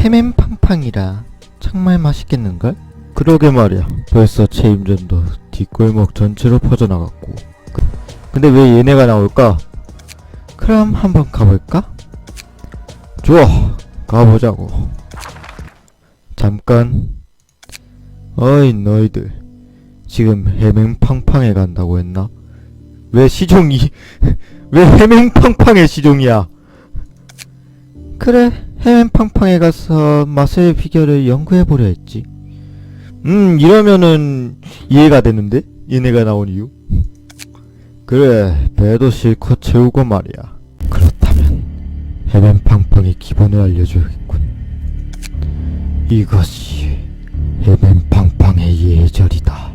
해맨팡팡이라 정말 맛있겠는걸? 그러게 말이야 벌써 체임전도 뒷골목 전체로 퍼져나갔고 그- 근데 왜 얘네가 나올까? 그럼 한번 가볼까? 좋아 가보자고 잠깐 어이 너희들 지금 해맹팡팡에 간다고 했나? 왜 시종이 왜 해맹팡팡의 시종이야? 그래 해맹팡팡에 가서 맛의 비결을 연구해보려 했지 음 이러면은 이해가 되는데? 얘네가 나온 이유? 그래 배도 실컷 채우고 말이야 그렇다면 해맨팡팡의 기본을 알려줘야겠군 이것이 해맨팡팡의 예절이다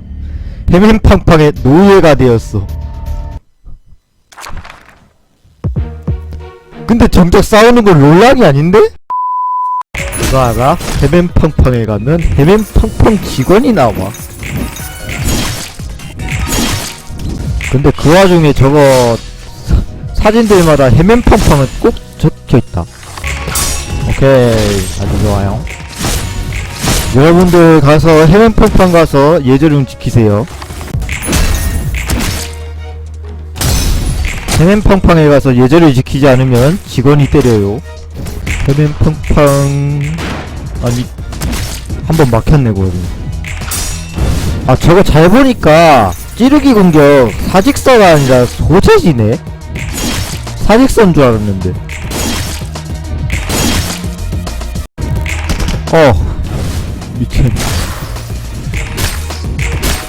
해맨팡팡의 노예가 되었어 근데 정작 싸우는 건 롤랑이 아닌데? 그거 알아? 해맨팡팡에 가면 해맨팡팡 직원이 나와. 근데 그 와중에 저거 사, 사진들마다 해맨팡팡은 꼭 적혀있다. 오케이 아주 좋아요. 여러분들 가서 해맨팡팡 가서 예절 좀 지키세요. 해맨팡팡에 가서 예절을 지키지 않으면 직원이 때려요. 해맨팡팡 아니 한 번 막혔네 거기 아 저거 잘 보니까 찌르기 공격 사직서가 아니라 소재지네? 사직서인 줄 알았는데. 어. 미친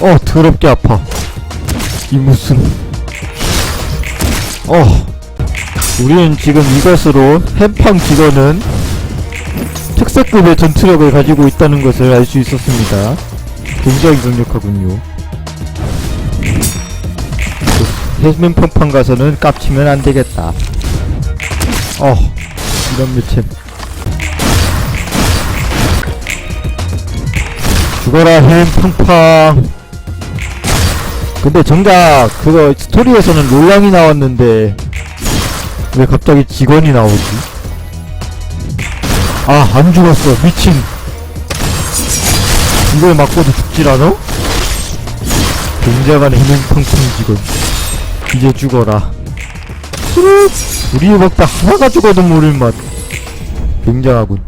어 더럽게 아파. 이 무슨. 어. 우리는 지금 이것으로 햄팡 직원은 특사급의 전투력을 가지고 있다는 것을 알 수 있었습니다 굉장히 강력하군요 해맨팡팡 가서는 깝치면 안 되겠다. 어, 이런 미친. 죽어라 해맨팡팡. 근데 정작 그거 스토리에서는 롤랑이 나왔는데 왜 갑자기 직원이 나오지? 아, 안 죽었어. 미친. 이걸 맞고도 죽질 않아? 굉장한 해맨팡팡 직원. 이제 죽어라. 우리 먹다 하나가 죽어도 모를 맛. 굉장하군.